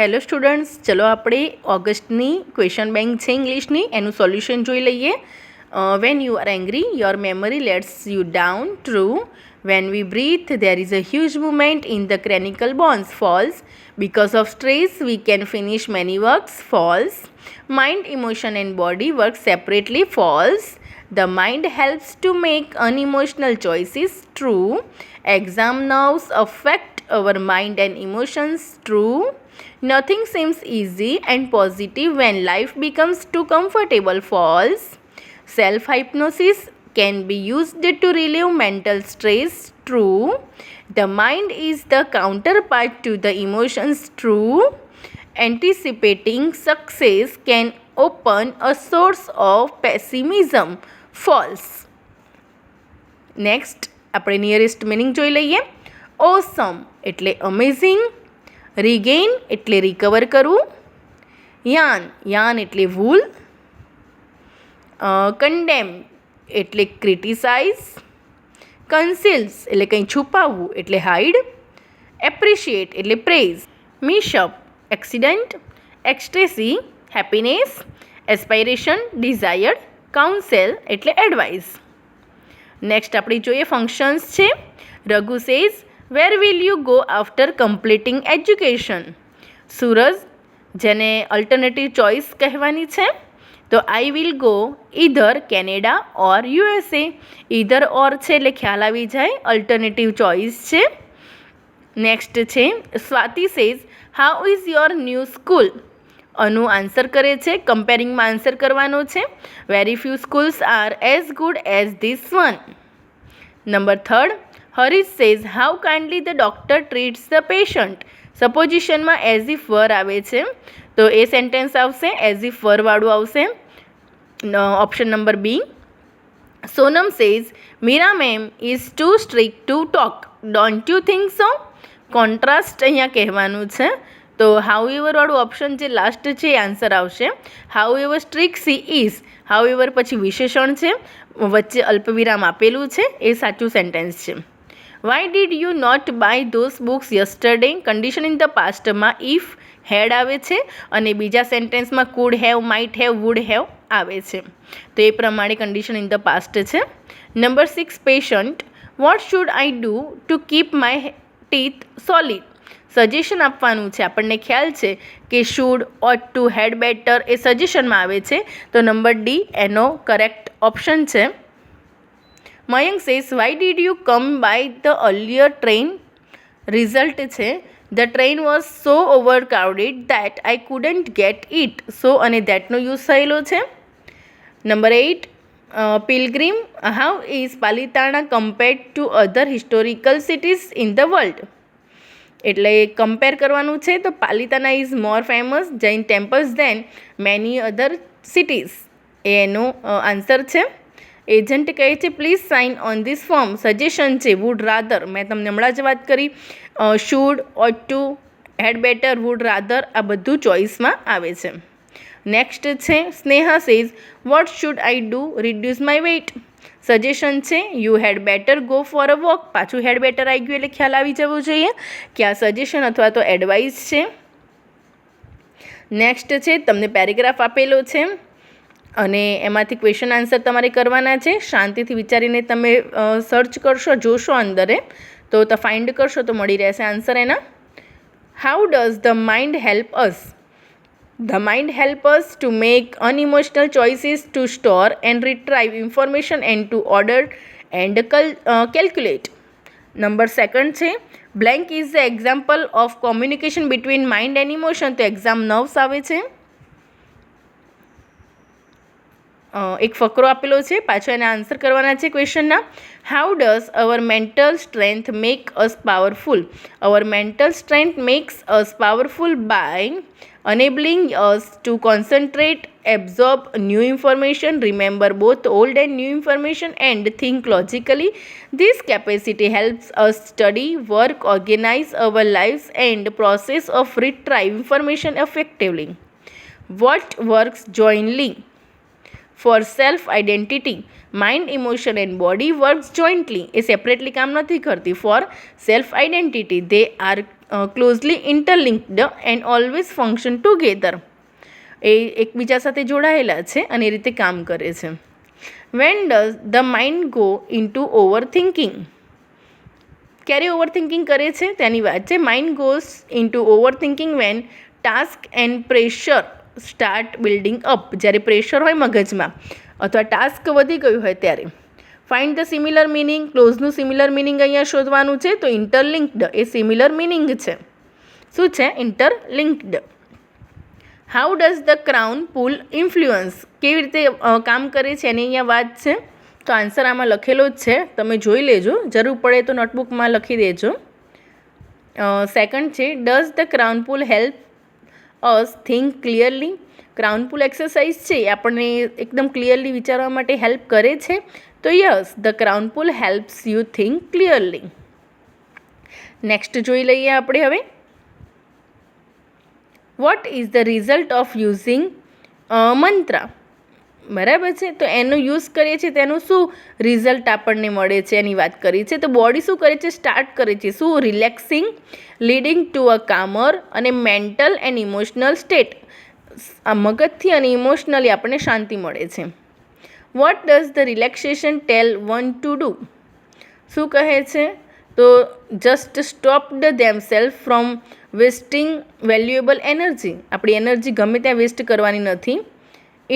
Hello students ચલો આપણે ઓગસ્ટની question bank છે ઇંગ્લિશની એનું સોલ્યુશન જોઈ લઈએ when you are angry your memory lets you down true when we breathe there is a huge movement in the cranial bones falls because of stress we can finish many works falls mind emotion and body work separately falls The mind helps to make unemotional choices, true. Exam nerves affect our mind and emotions, true. Nothing seems easy and positive when life becomes too comfortable, false. Self hypnosis can be used to relieve mental stress, true. The mind is the counterpart to the emotions, true. Anticipating success can open a source of pessimism, false. Next, આપણે nearest meaning જોઈ awesome. Awesome એટલે amazing. રિગેઇન એટલે recover કરવું yarn yarn એટલે ભૂલ condemn એટલે criticise કન્સિલ્સ એટલે કંઈ છુપાવવું એટલે હાઇડ એપ્રિશિએટ એટલે praise mishap accident ecstasy happiness aspiration desired counsel એટલે એડવાઇઝ નેક્સ્ટ આપણે જોઈએ ફંક્શન્સ છે Raghu says where will you go after completing education Suraj જેને અલ્ટરનેટિવ ચોઇસ કહેવાની છે તો I will go either Canada or USA either or છે એટલે ખ્યાલ આવી જાય અલ્ટરનેટિવ ચોઇસ છે નેક્સ્ટ છે Swati says how is your new school અનુ આન્સર કરે છે કમ્પેરિંગમાં આન્સર કરવાનો છે very few schools are as good as this one number third Harish says how kindly the doctor treats the patient સપોઝિશનમાં એઝ ઇફ વર આવે છે તો એ સેન્ટેન્સ આવશે એઝ ઇફ વરવાળું આવશે option number B Sonam says Meera ma'am is too strict to talk don't you think so contrast અહીંયા કહેવાનું છે તો હાઉ એવરવાળું ઓપ્શન જે લાસ્ટ છે એ આન્સર આવશે however strict she is however પછી વિશેષણ છે વચ્ચે અલ્પવિરામ આપેલું છે એ સાચું સેન્ટેન્સ છે why did you not buy those books yesterday condition in the પાસ્ટમાં ઇફ હેડ આવે છે અને બીજા સેન્ટેન્સમાં could have might have would have આવે છે તો એ પ્રમાણે કન્ડિશન ઇન ધ પાસ્ટ છે number six patient what should I do to keep my teeth solid suggestion આપવાનું છે આપણને ખ્યાલ છે કે should ought to had better એ સજેશનમાં આવે છે તો નંબર ડી એનો કરેક્ટ ઓપ્શન છે Mayank says, Why did you come by the earlier train? Result છે The train was so overcrowded that I couldn't get it so અને દેટનો યુઝ થયેલો છે number eight pilgrim how is Palitana compared to other historical cities in the world એટલે compare કરવાનું છે તો Palitana is more famous Jain temples than many other cities એનો answer છે એજન્ટ કહે છે please sign on this form suggestion છે વુડ રાધર મેં તમને હમણાં જ વાત કરી should ought to had better would rather આ બધું ચોઇસમાં આવે છે નેક્સ્ટ છે Sneha says what should I do reduce my weight suggestion છે you had better go for a walk પાછું હેડ બેટર આવી ગયું એટલે ખ્યાલ આવી જવો જોઈએ કે આ સજેશન અથવા તો એડવાઇસ છે નેક્સ્ટ છે તમને પેરેગ્રાફ આપેલો છે અને એમાંથી ક્વેશ્ચન આન્સર તમારે કરવાના છે શાંતિથી વિચારીને તમે સર્ચ કરશો જોશો અંદરે તો તો ફાઇન્ડ કરશો તો મળી રહેશે આન્સર એના how does the mind help us the mind help us to make unemotional choices to store and retrieve information and to order and કલ કેલ્ક્યુલેટ નંબર સેકન્ડ છે blank is the example of communication between mind and emotion તો exam nerves આવે છે એક ફકરો આપેલો છે પાછો એના આન્સર કરવાના છે ક્વેશ્ચનના how does our mental strength make us powerful our mental strength makes us powerful by enabling us to concentrate absorb new information remember both old and new information and think logically this capacity helps us study work organise our lives and process of retrieve information effectively what works jointly for self identity mind emotion and body work jointly એ separately કામ નથી કરતી for self identity they are closely interlinked and always function together એ એકબીજા સાથે જોડાયેલા છે અને એ રીતે કામ કરે છે when does the mind go into overthinking ક્યારે ઓવર થિંકિંગ કરે છે તેની વાત છે mind goes into overthinking when task and pressure start building up જ્યારે પ્રેશર હોય મગજમાં અથવા ટાસ્ક વધી ગયું હોય ત્યારે ફાઇન્ડ ધ સિમિલર મિનિંગ ક્લોઝનું સિમિલર મિનિંગ અહીંયા શોધવાનું છે તો ઇન્ટરલિંક્ડ એ સિમિલર મિનિંગ છે શું છે interlinked how does the crown pull influence કેવી રીતે કામ કરે છે એની અહીંયા વાત છે તો આન્સર આમાં લખેલો જ છે તમે જોઈ લેજો જરૂર પડે તો નોટબુકમાં લખી દેજો સેકન્ડ છે does the crown pull help us think clearly crown pull exercise છે એ આપણને એકદમ ક્લિયરલી વિચારવા માટે હેલ્પ કરે છે તો yes the crown pull helps you think clearly next જોઈ લઈએ આપણે હવે what is the result of using mantra બરાબર છે તો એનો યુઝ કરીએ છીએ તેનું શું રિઝલ્ટ આપણને મળે છે એની વાત કરી છે તો બોડી શું કરે છે સ્ટાર્ટ કરે છે શું relaxing leading to a calmer અને મેન્ટલ એન્ડ ઇમોશનલ સ્ટેટ આ મગજથી અને ઇમોશનલી આપણને શાંતિ મળે છે what does the relaxation tell one to do શું કહે છે તો just stopped them self from wasting valuable energy આપણી એનર્જી ગમે ત્યાં વેસ્ટ કરવાની નથી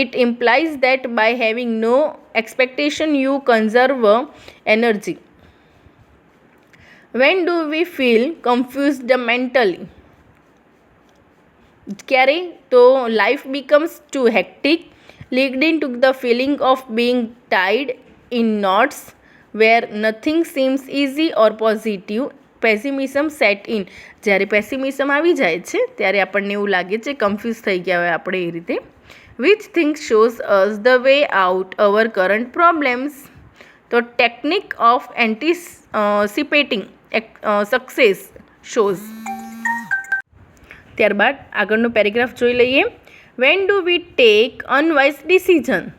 ઇટ implies that બાય having no expectation you conserve energy when do we feel confused mentally ક્યારે તો life becomes too hectic lead into the feeling of being tied in knots where nothing seems easy or positive pessimism set in જ્યારે pessimism આવી જાય છે ત્યારે આપણને એવું લાગે છે કન્ફ્યુઝ થઈ ગયા હોય આપણે એ રીતે which thing shows us the way out our current problems તો technique of anticipating success shows ત્યારબાદ આગળનો પેરેગ્રાફ જોઈ લઈએ when do we take unwise decision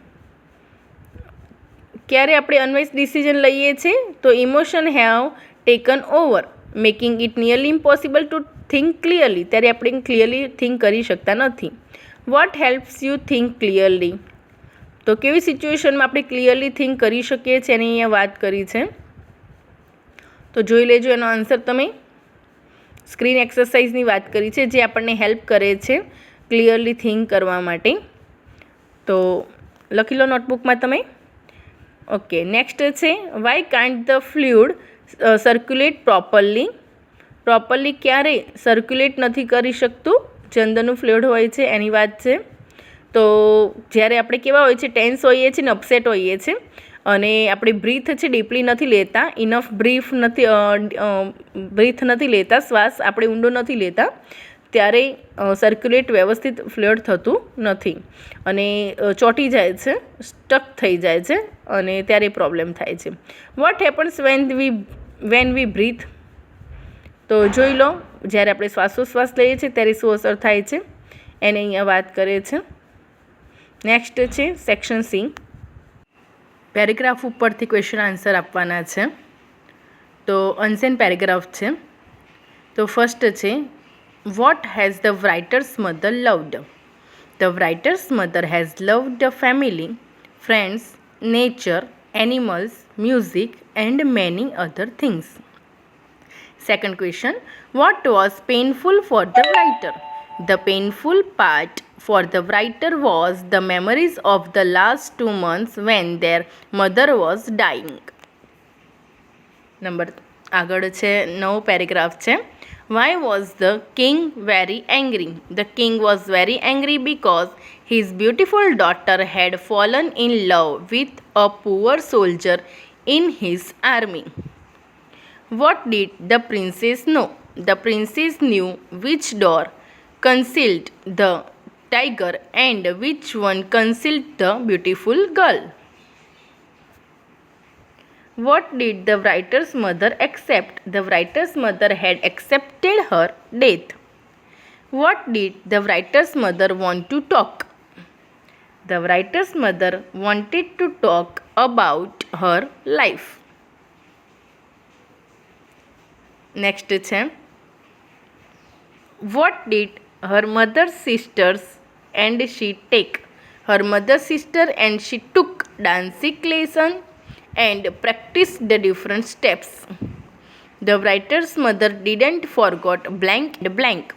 ક્યારે આપણે અનવાઇઝ ડિસિઝન લઈએ છીએ તો emotion have taken over making it nearly impossible to think clearly ત્યારે આપણે ક્લિયરલી થિંક કરી શકતા નથી what helps you think clearly તો કેવી સિચ્યુએશનમાં આપણે ક્લિયરલી થિંક કરી શકીએ છીએ એની અહીંયા વાત કરી છે તો જોઈ લેજો એનો આન્સર તમે સ્ક્રીન એક્સરસાઇઝની વાત કરી છે જે આપણને હેલ્પ કરે છે ક્લિયરલી થિંક કરવા માટે તો લખી લો નોટબુકમાં તમે ઓકે નેક્સ્ટ છે why can't the fluid circulate properly properly ક્યારેય સર્ક્યુલેટ નથી કરી શકતું ચંદનનું ફ્લેવર હોય છે એની વાત છે તો જ્યારે આપણે કેવા હોય છે ટેન્સ હોઈએ છીએ ને અપસેટ હોઈએ છીએ અને આપણે બ્રીથ છે ડીપલી નથી લેતા ઇનફ બ્રીફ નથી બ્રીથ નથી લેતા શ્વાસ આપણે ઊંડો નથી લેતા ત્યારે સર્ક્યુલેટ વ્યવસ્થિત ફ્લડ થતું નથી અને ચોટી જાય છે સ્ટક થઈ જાય છે અને ત્યારે પ્રોબ્લેમ થાય છે what happens when we when we breathe તો જોઈ લો જ્યારે આપણે શ્વાસોશ્વાસ લઈએ છીએ ત્યારે શું અસર થાય છે એને અહીંયા વાત કરે છે નેક્સ્ટ છે સેક્શન સી પેરેગ્રાફ ઉપરથી ક્વેશ્ચન આન્સર આપવાના છે તો અનસેન પેરેગ્રાફ છે તો ફર્સ્ટ છે what has the writer's mother loved the writer's mother has loved the family friends nature animals music and many other things Second question What was painful for the writer? The painful part for the writer was the memories of the last two months when their mother was dying. Number no paragraph. Why was the king very angry? The king was very angry because his beautiful daughter had fallen in love with a poor soldier in his army. What did the princess know? The princess knew which door concealed the tiger and which one concealed the beautiful girl. What did the writer's mother accept? The writer's mother had accepted her death. What did the writer's mother want to talk? The writer's mother wanted to talk about her life. Next છે what did her mother sisters and she take her mother sister and she took dancing lesson and practise the different steps the writer's mother didn't forgot blank and blank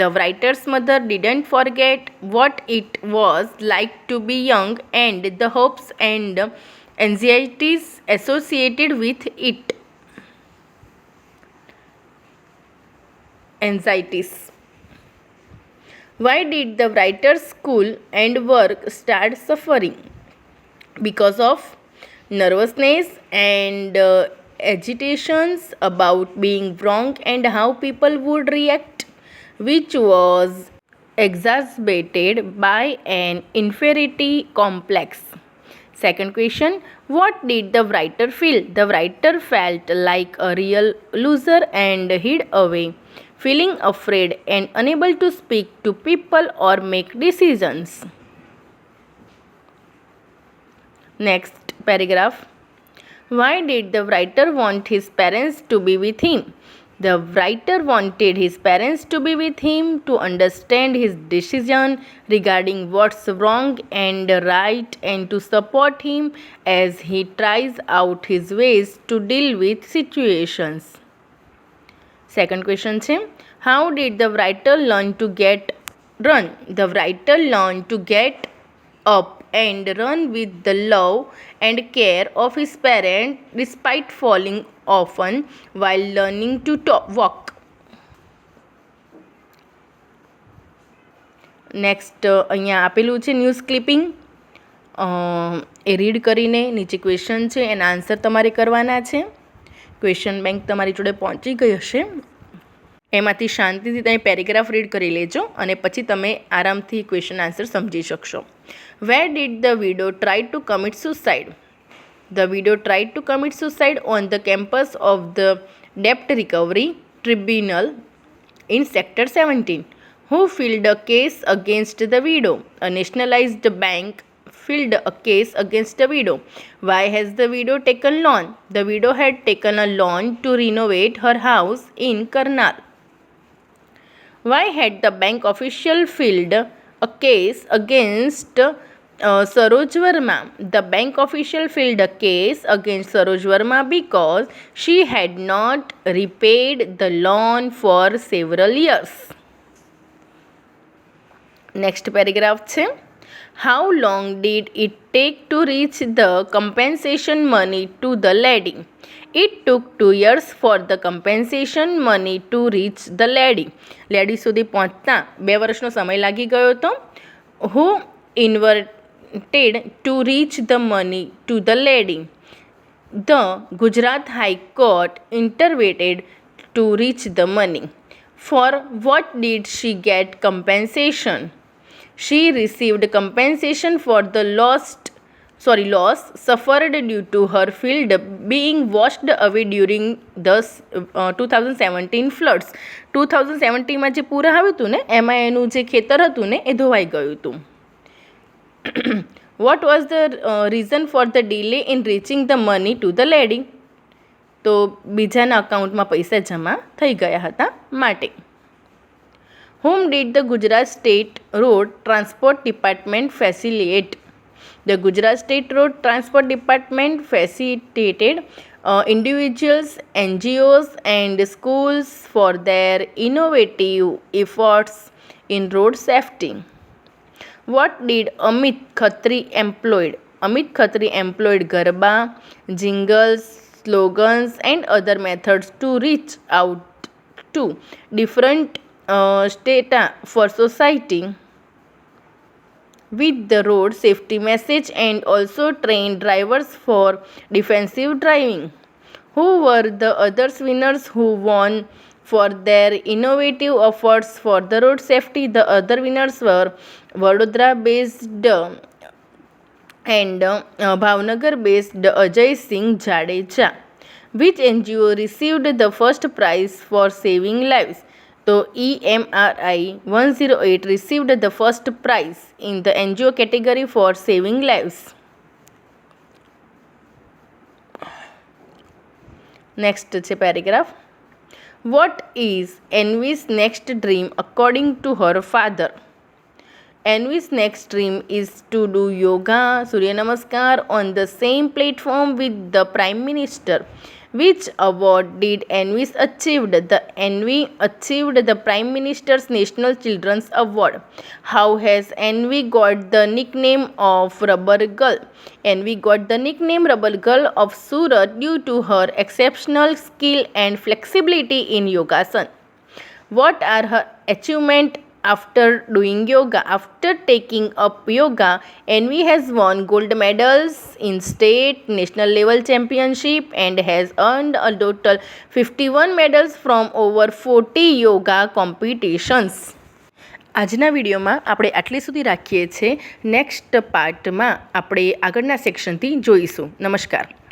The writer's mother didn't forget what it was like to be young and the hopes and anxieties associated with it. anxieties. Why did the writer's school and work start suffering? Because of nervousness and uh, agitations about being wrong and how people would react, which was exacerbated by an inferiority complex. Second question What did the writer feel? The writer felt like a real loser and hid away feeling afraid and unable to speak to people or make decisions. Next paragraph Why did the writer want his parents to be with him? The writer wanted his parents to be with him to understand his decision regarding what's wrong and right and to support him as he tries out his ways to deal with situations. Second question છે how did the writer learn to get run the writer learn to get up and run with the love and care of his parent despite falling often while learning to top walk next અહીંયા આપેલું છે news clipping A read કરીને નીચે question છે એના answer તમારે કરવાના છે ક્વેશ્ચન બેંક તમારી જોડે પહોંચી ગઈ હશે એમાંથી શાંતિથી તમે પેરેગ્રાફ રીડ કરી લેજો અને પછી તમે આરામથી ક્વેશ્ચન આન્સર સમજી શકશો where did the widow try to commit suicide the widow try to commit suicide on the campus of the ડેપ્ટ recovery tribunal in sector seventeen who filed a case against the widow a nationalised bank filed a case against the widow. Why has the widow taken loan? The widow had taken a loan to renovate her house in Karnal. Why had the bank official filed a case against uh, Saroj Verma. The bank official filed a case against Saroj Verma because she had not repaid the loan for several years. Next paragraph છે how long did it take to reach the compensation money to the lady? It took two years for the compensation money to reach the lady. Lady સુધી પહોંચતા બે વર્ષનો સમય લાગી ગયો હતો. Who inverted to reach the money to the lady? The Gujarat High Court interpreted to reach the money. For what did she get compensation? she received compensation for the lost sorry loss suffered due to her field being washed away during the uh, 2017 floods 2017 માં જે પૂર આવ્યું હતું ને એમાં એનું જે ખેતર હતું ને એ ધોવાઈ ગયું હતું what was the reason for the delay in reaching the money to the lady તો બીજાના અકાઉન્ટમાં પૈસા જમા થઈ ગયા હતા માટે Whom did the Gujarat State Road Transport Department facilitate? The Gujarat State Road Transport Department facilitated uh, individuals, NGOs, and schools for their innovative efforts in road safety. What did Amit Khatri employed? Amit Khatri employed garba, jingles, slogans, and other methods to reach out to different data for society with the road safety message and also train drivers for defensive driving. Who were the other winners who won for their innovative efforts for the road safety? The other winners were Vadodara based and uh, Bhavnagar based Ajay Singh Jadeja. Which NGO received the first prize for saving lives? So EMRI 108 received the first prize in the NGO category for saving lives. Next paragraph. What is Envy's next dream according to her father? Envy's next dream is to do yoga, Surya Namaskar on the same platform with the Prime Minister. Which award did Envis achieved? The Envy achieved the Prime Minister's National Children's Award. How has Envy got the nickname of Rubber Girl? Envy got the nickname Rubber Girl of Surat due to her exceptional skill and flexibility in yogasan. What are her achievements after doing yoga after taking up yoga envy has won gold medals in state national level championship and has earned a total 51 medals from over 40 yoga competitions આજના વિડીયોમાં આપણે આટલે સુધી રાખીએ છીએ next પાર્ટમાં આપણે આગળના સેક્શનથી જોઈશું નમસ્કાર